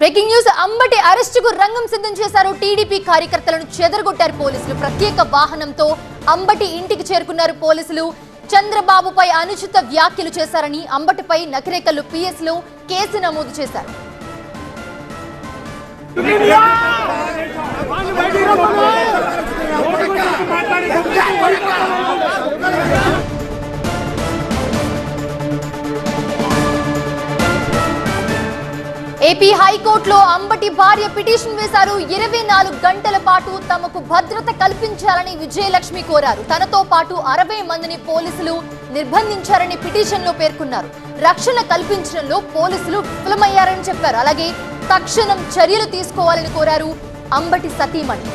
Breaking news Ambati అరెస్టుకు రంగం సిద్ధం చేశారు టీడీపీ కార్యకర్తలను చెదరగొట్టారు పోలీసులు. ప్రత్యేక వాహనంతో అంబటి ఇంటికి చేరుకున్నారు పోలీసులు. చంద్రబాబుపై అనుచిత వ్యాఖ్యలు చేశారని అంబటిపై నకిరేకలు పిఎస్లు కేసు నమోదు చేశారు. ఏపీ హైకోర్టులో అంబటి భార్య పిటిషన్ వేశారు. ఇరవై నాలుగు గంటల పాటు తమకు భద్రత కల్పించాలని విజయలక్ష్మి కోరారు. తనతో పాటు అరవై మందిని పోలీసులు నిర్బంధించారని పిటిషన్లో పేర్కొన్నారు. రక్షణ కల్పించడంలో పోలీసులు విఫలమయ్యారని చెప్పారు. అలాగే తక్షణం చర్యలు తీసుకోవాలని కోరారు అంబటి సతీమణి.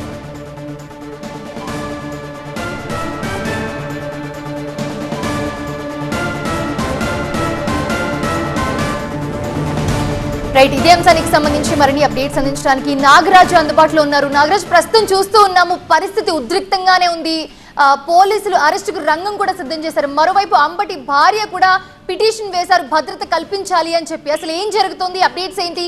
రైట్ ఇదే అంశానికి సంబంధించి మరిన్ని అప్డేట్స్ అందించడానికి నాగరాజు అందుబాటులో ఉన్నారు. నాగరాజు ప్రస్తుతం చూస్తూ ఉన్నాము పరిస్థితి ఉద్రిక్తంగానే ఉంది. పోలీసులు అరెస్టుకు రంగం కూడా సిద్ధం చేశారు. మరోవైపు అంబటి భార్య కూడా పిటిషన్ వేశారు భద్రత కల్పించాలి అని చెప్పి. అసలు ఏం జరుగుతోంది? అప్డేట్స్ ఏంటి?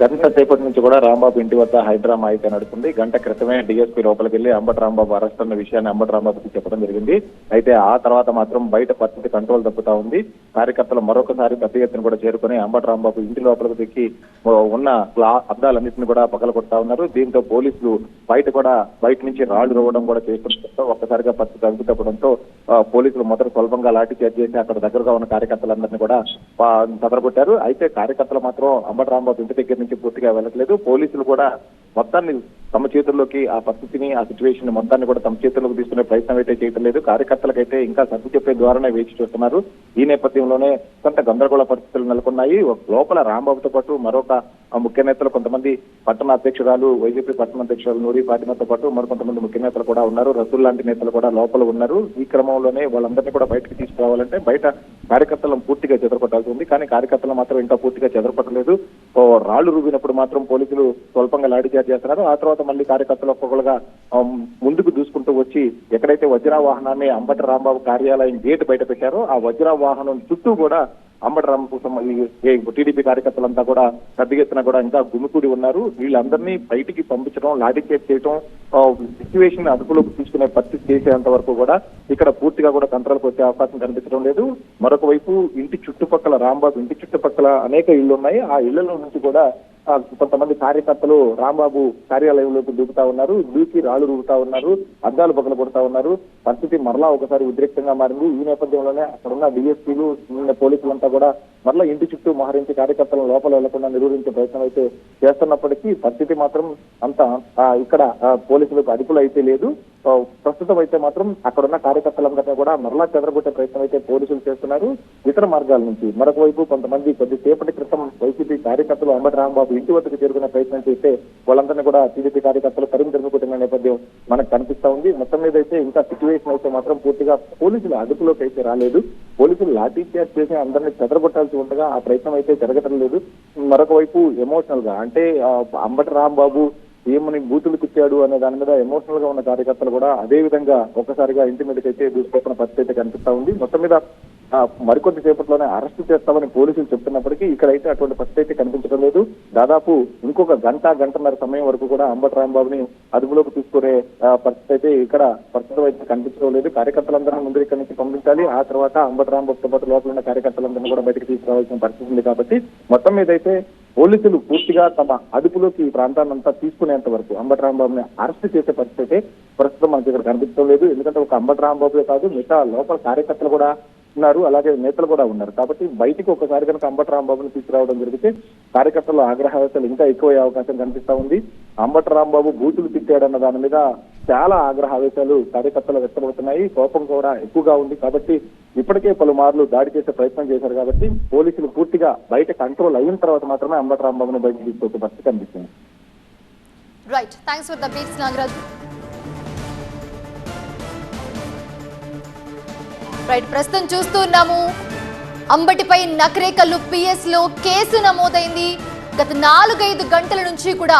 గంట సేపటి నుంచి కూడా రాంబాబు ఇంటి వద్ద హైడ్రామా అయితే నడుస్తుంది గంట క్రితమే డిఎస్పీ లోపలికి వెళ్ళి అంబటి రాంబాబు అరెస్ట్ అన్న విషయాన్ని అంబటి రాంబాబుకి చెప్పడం జరిగింది. అయితే ఆ తర్వాత మాత్రం బయట పరిస్థితి కంట్రోల్ తప్పుతా ఉంది. కార్యకర్తలు మరొకసారి పెద్ద ఎత్తున కూడా చేరుకుని అంబటి రాంబాబు ఇంటి లోపలికి దిక్కి ఉన్న గ్లా అద్దాలన్నింటినీ కూడా పగలగొడతా ఉన్నారు. దీంతో పోలీసులు బయట కూడా బయట నుంచి రాళ్ళు రోవడం కూడా చేస్తుండటంతో ఒక్కసారిగా పరిస్థితి అదుపు తప్పడంతో పోలీసులు మొదట స్వల్పంగా లాఠీ చార్జ్ చేసి అక్కడ దగ్గరగా ఉన్న కార్యకర్తలందరినీ కూడా ఆ, అయితే కార్యకర్తలు మాత్రం అంబటి రాంబాబు ఇంటి దగ్గర నుంచి పూర్తిగా వెళ్ళట్లేదు. పోలీసులు కూడా మొత్తాన్ని తమ చేతుల్లోకి ఆ పరిస్థితిని ఆ సిచ్యువేషన్ మొత్తాన్ని కూడా తమ చేతుల్లోకి తీసుకునే ప్రయత్నం అయితే చేయటం లేదు. కార్యకర్తలకైతే ఇంకా సర్దు చెప్పే ద్వారానే వేచి చూస్తున్నారు. ఈ నేపథ్యంలోనే కొంత గందరగోళ పరిస్థితులు నెలకొన్నాయి. లోపల రాంబాబుతో పాటు మరొక ముఖ్య నేతలు కొంతమంది పట్టణ అధ్యక్షురాలు వైసీపీ పట్టణ అధ్యక్షురాలు నూరి ఫాతిమాతో పాటు మరికొంతమంది ముఖ్య నేతలు కూడా ఉన్నారు. రసూల్ లాంటి నేతలు కూడా లోపల ఉన్నారు. ఈ క్రమంలోనే వాళ్ళందరినీ కూడా బయటకు తీసుకురావాలంటే బయట కార్యకర్తలను పూర్తిగా చెదరపట్టాల్సి ఉంది. కానీ కార్యకర్తలు మాత్రం ఇంకా పూర్తిగా చెదరపట్టలేదు ఓ రాళ్ళు రువ్వినప్పుడు మాత్రం పోలీసులు స్వల్పంగా లాఠీచార్జ్ చేస్తున్నారు. ఆ తర్వాత మళ్ళీ కార్యకర్తలు ఒక్కొక్కరుగా ముందుకు దూసుకుంటూ వచ్చి ఎక్కడైతే వజ్రా వాహనాన్ని అంబటి రాంబాబు కార్యాలయం గేట్ బయట పెట్టారో ఆ వజ్రా వాహనం చుట్టూ కూడా అంబటి రామకృష్ణ టీడీపీ కార్యకర్తలంతా కూడా పెద్ద ఎత్తున కూడా ఇంకా గుమికూడి ఉన్నారు. వీళ్ళందరినీ బయటికి పంపించడం లాఠీ చేయడం సిచ్యువేషన్ అదుపులోకి తీసుకునే పరిస్థితి చేసేంత వరకు కూడా ఇక్కడ పూర్తిగా కూడా కంట్రోల్కి వచ్చే అవకాశం కనిపించడం లేదు. మరొక వైపు ఇంటి చుట్టుపక్కల రాంబాబు ఇంటి చుట్టుపక్కల అనేక ఇళ్ళు ఉన్నాయి. ఆ ఇళ్ళలో నుంచి కూడా కొంతమంది కార్యకర్తలు రాంబాబు కార్యాలయంలోకి దూకుతా ఉన్నారు దూకి రాళ్ళు రూపుతా ఉన్నారు అద్దాలు పగల కొడతా ఉన్నారు. పరిస్థితి మరలా ఒకసారి ఉద్రిక్తంగా మారింది. ఈ నేపథ్యంలోనే అక్కడ ఉన్న డిఎస్పీలు పోలీసులంతా కూడా మరలా ఇంటి చుట్టూ మహరించి కార్యకర్తలను లోపల వెళ్ళకుండా నిరోధించే ప్రయత్నం అయితే చేస్తున్నప్పటికీ పరిస్థితి మాత్రం అంత ఇక్కడ ఆ, పోలీసులకు అదుపులో అయితే లేదు. ప్రస్తుతం అయితే మాత్రం అక్కడున్న కార్యకర్తలందరినీ కూడా మరలా చెదరగొట్టే ప్రయత్నం అయితే పోలీసులు చేస్తున్నారు. ఇతర మార్గాల నుంచి మరొక వైపు కొంతమంది కొద్దిసేపటి క్రితం వైసీపీ కార్యకర్తలు అంబటి రాంబాబు ఇంటి వద్దకు చేరుకునే ప్రయత్నం చేస్తే వాళ్ళందరినీ కూడా టీడీపీ కార్యకర్తలు తరిమి తరుముకుంటున్న నేపథ్యం మనకు కనిపిస్తా ఉంది. మొత్తం మీద అయితే ఇంకా సిచ్యువేషన్ అయితే మాత్రం పూర్తిగా పోలీసులు అదుపులోకి అయితే రాలేదు. పోలీసులు లాఠీ చార్జ్ చేసి అందరినీ చెదరగొట్టాల్సి ఉండగా ఆ ప్రయత్నం అయితే జరగటం లేదు. మరొక వైపు ఎమోషనల్గా అంటే అంబటి రాంబాబు ఏమని బూతులు కుచ్చాడు అనే దాని మీద ఎమోషనల్గా ఉన్న కార్యకర్తలు కూడా అదే విధంగా ఒక్కసారిగా ఇంటి మీదకి అయితే దూసుకొస్తున్న పరిస్థితి అయితే కనిపిస్తా ఉంది. మొత్తం మీద మరికొద్ది సేపట్లోనే అరెస్ట్ చేస్తామని పోలీసులు చెప్తున్నప్పటికీ ఇక్కడైతే అటువంటి పరిస్థితి అయితే కనిపించడం లేదు. దాదాపు ఇంకొక గంట గంటన్నర సమయం వరకు కూడా అంబట్ రాంబాబుని అదుపులోకి తీసుకునే పరిస్థితి అయితే ఇక్కడ పరిస్థితి అయితే కనిపించడం లేదు. కార్యకర్తలందరినీ ముందు ఇక్కడి నుంచి పంపించాలి. ఆ తర్వాత అంబట్ రాంబాబుతో పాటు లోపల ఉన్న కార్యకర్తలందరినీ కూడా బయటకు తీసుకురావాల్సిన పరిస్థితి ఉంది కాబట్టి మొత్తం మీద అయితే పోలీసులు పూర్తిగా తమ అదుపులోకి ఈ ప్రాంతాన్ని అంతా తీసుకునేంత వరకు అంబట్ రాంబాబుని అరెస్ట్ చేసే పరిస్థితి అయితే ప్రస్తుతం మనకి ఇక్కడ కనిపించడం లేదు. ఎందుకంటే ఒక అంబట్ రాంబాబులే కాదు మిగతా లోపల కార్యకర్తలు కూడా ఉన్నారు అలాగే నేతలు కూడా ఉన్నారు. కాబట్టి బయటికి ఒకసారి కనుక అంబటి రాంబాబును తీసుకురావడం జరిగితే కార్యకర్తల ఆగ్రహావేశాలు ఇంకా ఎక్కువయ్యే అవకాశం కనిపిస్తా ఉంది. అంబటి రాంబాబు బూతులు తిట్టాడన్న దాని మీద చాలా ఆగ్రహావేశాలు కార్యకర్తలు వ్యక్తమవుతున్నాయి. కోపం కూడా ఎక్కువగా ఉంది. కాబట్టి ఇప్పటికే పలుమార్లు దాడి చేసే ప్రయత్నం చేశారు కాబట్టి పోలీసులు పూర్తిగా బయట కంట్రోల్ అయిన తర్వాత మాత్రమే అంబటి రాంబాబును బయట తీసుకొచ్చే పరిస్థితి కనిపిస్తుంది. Right thanks for the updates right ప్రస్తుతం చూస్తూ ఉన్నాము. అంబటిపై నకరేకల్లు పిఎస్లో కేసు నమోదైంది. గత నాలుగైదు గంటల నుంచి కూడా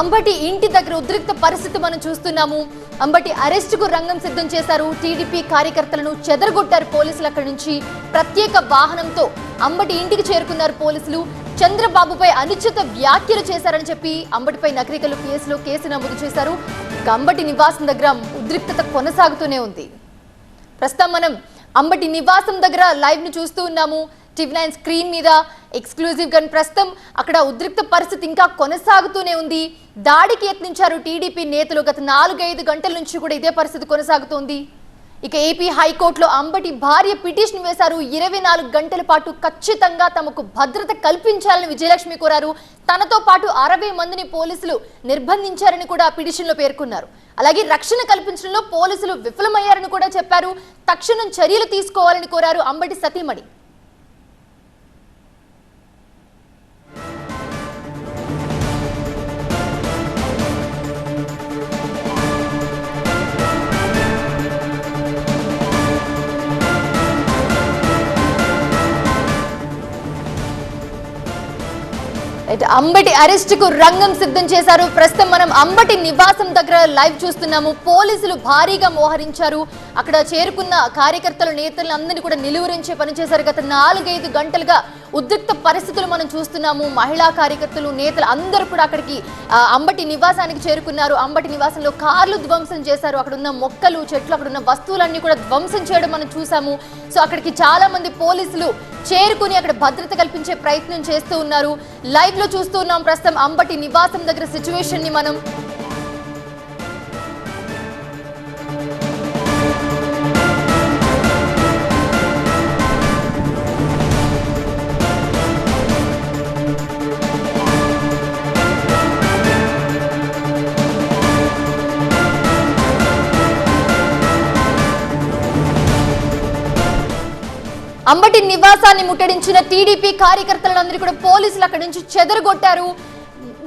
అంబటి ఇంటి దగ్గర ఉద్రిక్త పరిస్థితి మనం చూస్తున్నాము. అంబటి అరెస్టుకు రంగం సిద్ధం చేశారు. టీడీపీ కార్యకర్తలను చెదరగొట్టారు పోలీసులు అక్కడి నుంచి. ప్రత్యేక వాహనంతో అంబటి ఇంటికి చేరుకున్నారు పోలీసులు. చంద్రబాబుపై అనుచిత వ్యాఖ్యలు చేశారని చెప్పి అంబటిపై నకరికలు కేసులో కేసు నమోదు చేశారు. అంబటి నివాసం దగ్గర ఉద్రిక్తత కొనసాగుతూనే ఉంది. ప్రస్తుతం మనం అంబటి నివాసం దగ్గర లైవ్ను చూస్తూ ఉన్నాము. టీవీ నైన్ స్క్రీన్ మీద ఎక్స్క్లూజివ్గా ప్రస్తుతం అక్కడ ఉద్రిక్త పరిస్థితి ఇంకా కొనసాగుతూనే ఉంది. దాడికి యత్నించారు టీడీపీ నేతలు గత నాలుగైదు గంటల నుంచి కూడా ఇదే పరిస్థితి కొనసాగుతోంది. ఇక ఏపీ హైకోర్టులో అంబటి భార్య పిటిషన్ వేశారు. ఇరవై నాలుగు గంటల పాటు ఖచ్చితంగా తమకు భద్రత కల్పించాలని విజయలక్ష్మి కోరారు. తనతో పాటు అరవై మందిని పోలీసులు నిర్బంధించారని కూడా పిటిషన్లో పేర్కొన్నారు. అలాగే రక్షణ కల్పించడంలో పోలీసులు విఫలమయ్యారని కూడా చెప్పారు. తక్షణం చర్యలు తీసుకోవాలని కోరారు అంబటి సతీమణి. అంబటి అరెస్ట్కు రంగం సిద్ధం చేశారు. ప్రస్తుతం మనం అంబటి నివాసం దగ్గర లైవ్ చూస్తున్నాము. పోలీసులు భారీగా మోహరించారు. అక్కడ చేరుకున్న కార్యకర్తలు నేతలు అందరినీ కూడా నిలువరించే పనిచేశారు గత నాలుగైదు గంటలుగా ఉద్రిక్త పరిస్థితులు మనం చూస్తున్నాము. మహిళా కార్యకర్తలు నేతలు అందరూ కూడా అక్కడికి అంబటి నివాసానికి చేరుకున్నారు. అంబటి నివాసంలో కార్లు ధ్వంసం చేశారు. అక్కడ ఉన్న మొక్కలు చెట్లు అక్కడ ఉన్న వస్తువులన్నీ కూడా ధ్వంసం చేయడం మనం చూసాము సో అక్కడికి చాలా మంది పోలీసులు చేరుకుని అక్కడ భద్రత కల్పించే ప్రయత్నం చేస్తూ ఉన్నారు. లైవ్లో చూస్తూ ఉన్నాం ప్రస్తుతం అంబటి నివాసం దగ్గర సిచ్యువేషన్ని మనం. అంబటి నివాసాన్ని ముట్టడించిన టీడీపీ కార్యకర్తలందరూ కూడా పోలీసులు అక్కడి నుంచి చెదరగొట్టారు.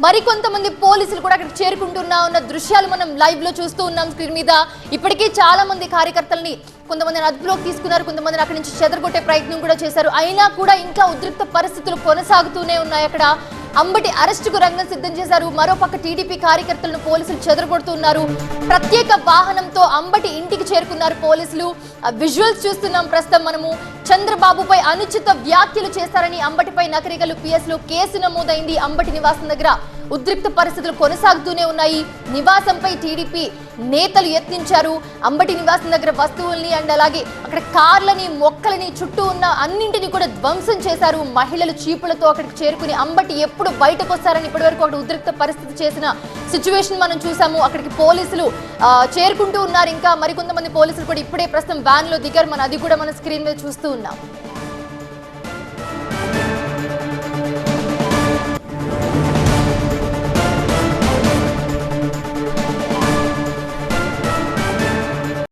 మరికొంతమంది పోలీసులు కూడా అక్కడ చేరుకుంటున్నా ఉన్న దృశ్యాలు మనం లైవ్లో చూస్తూ ఉన్నాం స్క్రీన్ మీద. ఇప్పటికే చాలా మంది కార్యకర్తల్ని కొంతమందిని అదుపులోకి తీసుకున్నారు కొంతమందిని అక్కడి నుంచి చెదరగొట్టే ప్రయత్నం కూడా చేశారు. అయినా కూడా ఇంకా ఉద్రిక్త పరిస్థితులు కొనసాగుతూనే ఉన్నాయి అక్కడ. అంబటి అరెస్టుకు రంగం సిద్ధం చేశారు. మరోపక్క టీడీపీ కార్యకర్తలను పోలీసులు చెదరగొడుతున్నారు. ప్రత్యేక వాహనంతో అంబటి ఇంటికి చేరుకున్నారు పోలీసులు. విజువల్స్ చూస్తున్నాం ప్రస్తుతం మనము. చంద్రబాబుపై అనుచిత వ్యాఖ్యలు చేశారని అంబటిపై నకరికలు పిఎస్లో కేసు నమోదైంది అంబటి నివాసం దగ్గర. ఉద్రిక్త పరిస్థితులు కొనసాగుతూనే ఉన్నాయి. నివాసంపై టీడీపీ నేతలు యత్నించారు. అంబటి నివాసం దగ్గర వస్తువుల్ని అండ్ అలాగే అక్కడ కార్లని మొక్కలని చుట్టూ ఉన్న అన్నింటినీ కూడా ధ్వంసం చేశారు మహిళలు చీపులతో అక్కడికి చేరుకుని అంబటి ఎప్పుడు బయటకు వస్తారని ఇప్పటివరకు అక్కడ ఉద్రిక్త పరిస్థితి చేసిన సిచ్యువేషన్ మనం చూసాము. అక్కడికి పోలీసులు చేరుకుంటూ ఉన్నారు. ఇంకా మరికొంతమంది పోలీసులు కూడా ఇప్పుడే ప్రస్తుతం వ్యాన్లో దిగారు. మనం అది కూడా మన స్క్రీన్ మీద చూస్తూ ఉన్నాం.